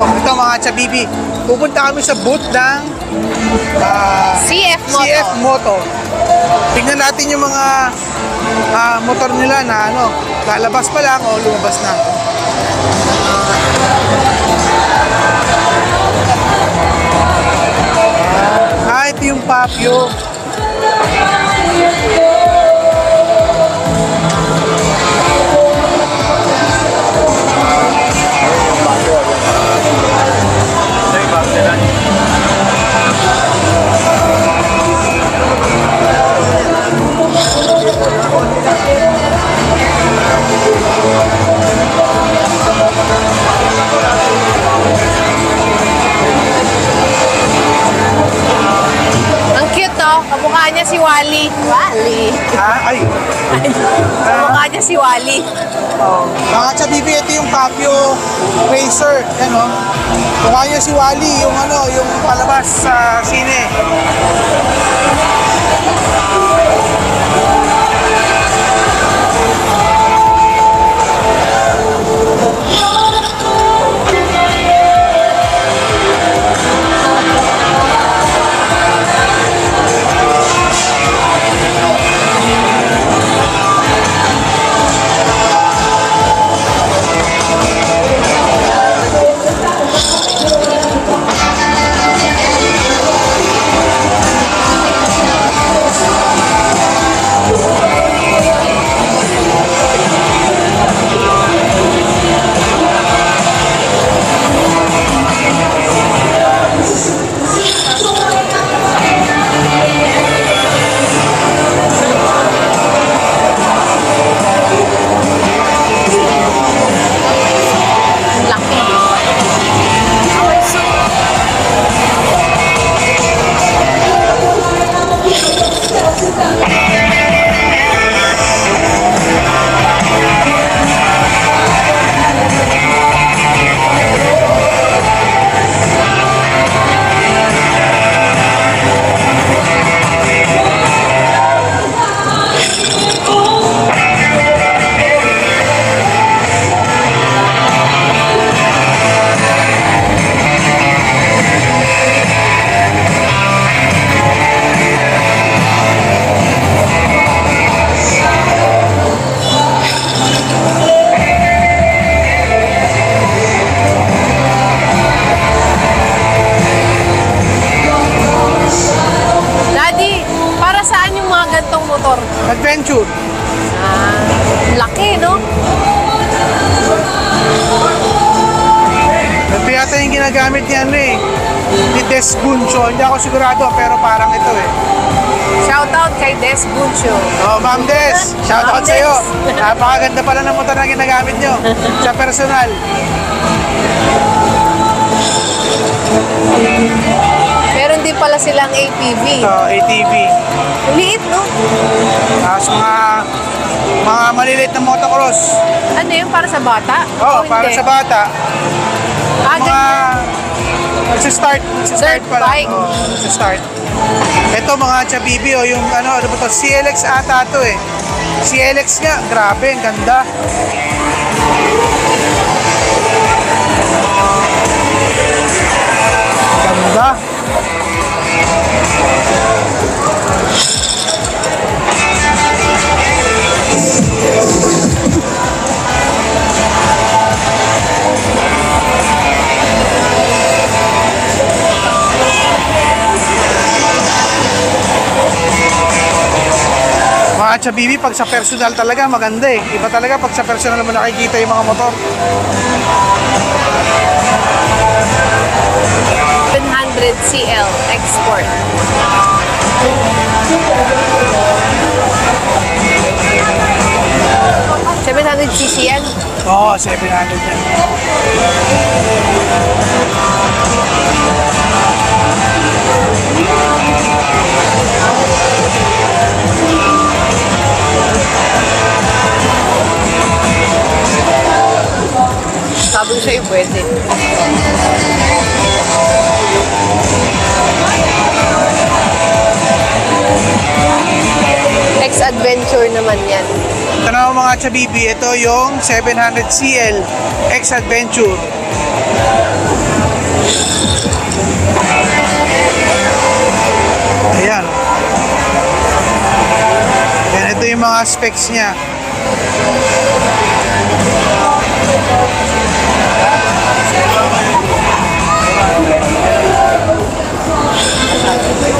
Ito mga chabibi, pupunta kami sa booth ng ah, CF Moto. CF Moto. Tingnan natin yung mga ah, motor nila na ano, lalabas pa lang o lumabas na. Ah, ito yung Papio. Kamukha niya si Wally. Wally. Ah, ay. Kamukha niya si Wally. Mga chabibi, ito yung Papio Racer. Yan o. Mukha niya si Wally, yung ano, yung palabas sa sine. Des Buncho. Hindi ako sigurado pero parang ito eh. Shoutout kay Des Buncho. Oh, Ma'am Des, shout out Ma'am sa iyo. Napakaganda pala ng motor na ginagamit nyo sa personal. Meron din pala silang APV. Ito, ATV. Liit, no? Tapos mga mga maliliit na motocross. Ano yun, para sa bata? Oh, O para sa bata. Ah, Mga ganyan. Nagsistart, nagsistart Dirt pa lang. bike. Oh, nagsistart. Ito mga chabibi, oh, yung ano, ano ba to? CLX ata to eh. CLX nga, grabe, ang ganda. Ganda. Mga chabibi, pag sa personal talaga, maganda eh. Iba talaga pag sa personal mo nakikita yung mga motor. 700 CL export. Seven hundred cc yan. Oo, oh, 700 yan. at sa BB, ito yung 700CL X Adventure. Ayan. Ayan, ito yung mga specs niya.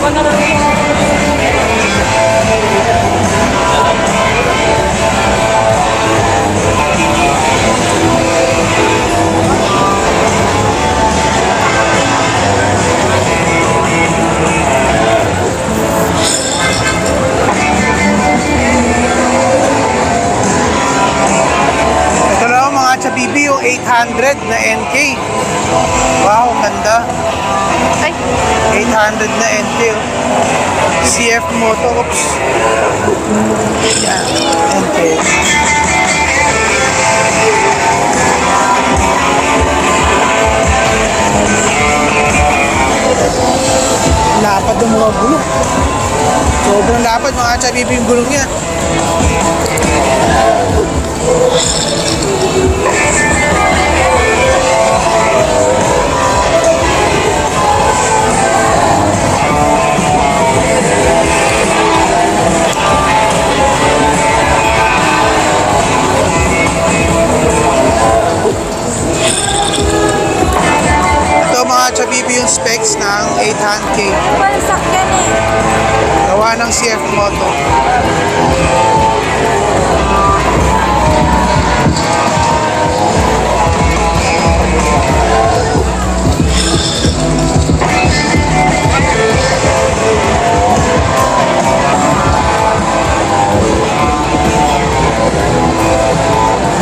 Thank you. Chabibi, yung 800 na NK. Wow, ganda. Ay, 800 na NK. oh. CF Moto. Oops. Yan, NK. Lapad ng mga gulong. Sobrang lapad mga chabibi yung gulong niya. Gawa ng CF Moto.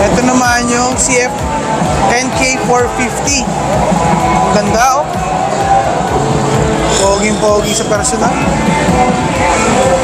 Ito naman yung CF NK450. Ang ganda Poging-pogi sa personal.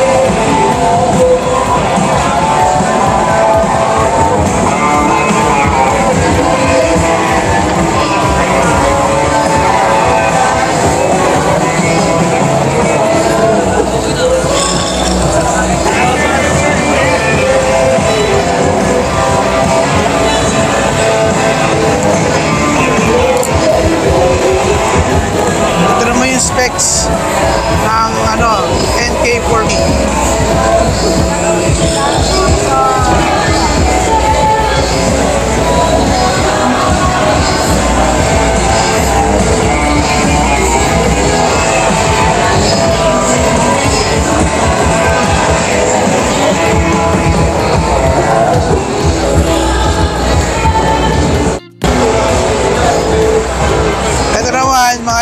NK4B. Ito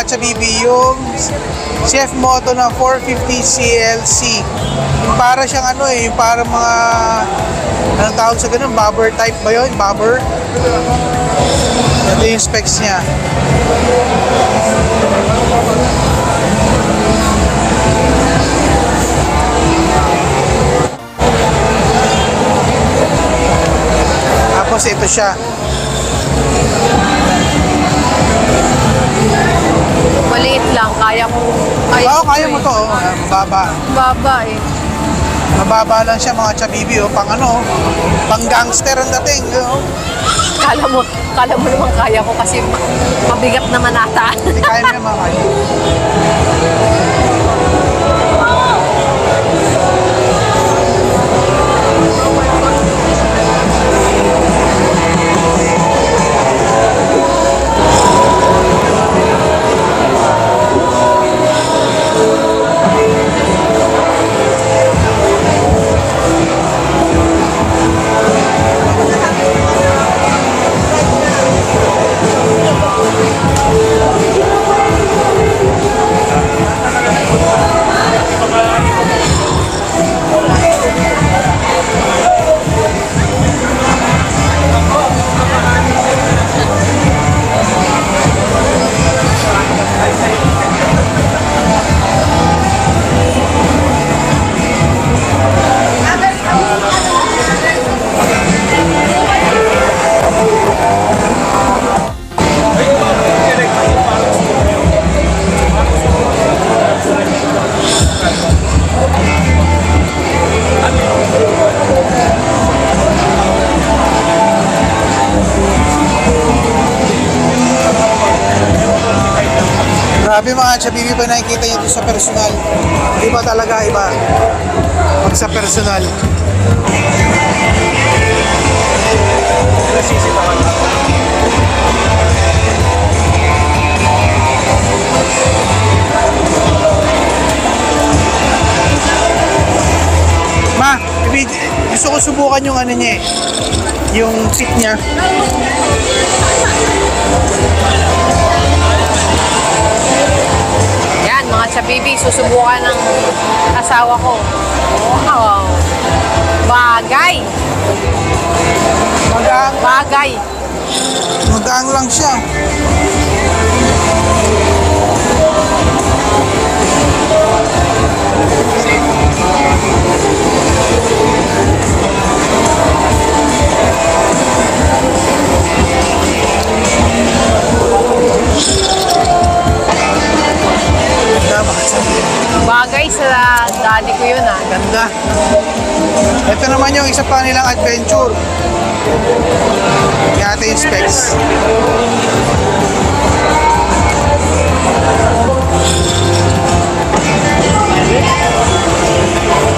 naman mga chabibi, yung CF Moto na 450 CLC. Para siyang ano eh, para mga anong tawag sa ganun, bobber type ba yun? Bobber? Ito yung specs niya. Tapos ito siya. Maliit lang. Kaya ko. Ay, Oo, kaya mo to. oh. Mababa. Baba eh. Mababa lang siya mga chabibi. Oh. Pang ano, pang gangster ang dating. Oh. Kala mo, kala mo naman kaya ko kasi ma- mabigat naman ata. Hindi kaya mo yung mga kaya. Grabe mga chabibi pa nakikita nyo sa personal. Iba talaga, iba. Pag sa personal. Ma, ibig- gusto ko subukan yung ano niya eh. Yung seat niya. Chabibi, susubukan ng asawa ko. Wow. Bagay. Magaan, Bagay. magaan lang siya. sila daddy ko yun ah. Ganda. Ito naman yung isa pa nilang adventure. Yate yung specs. Thank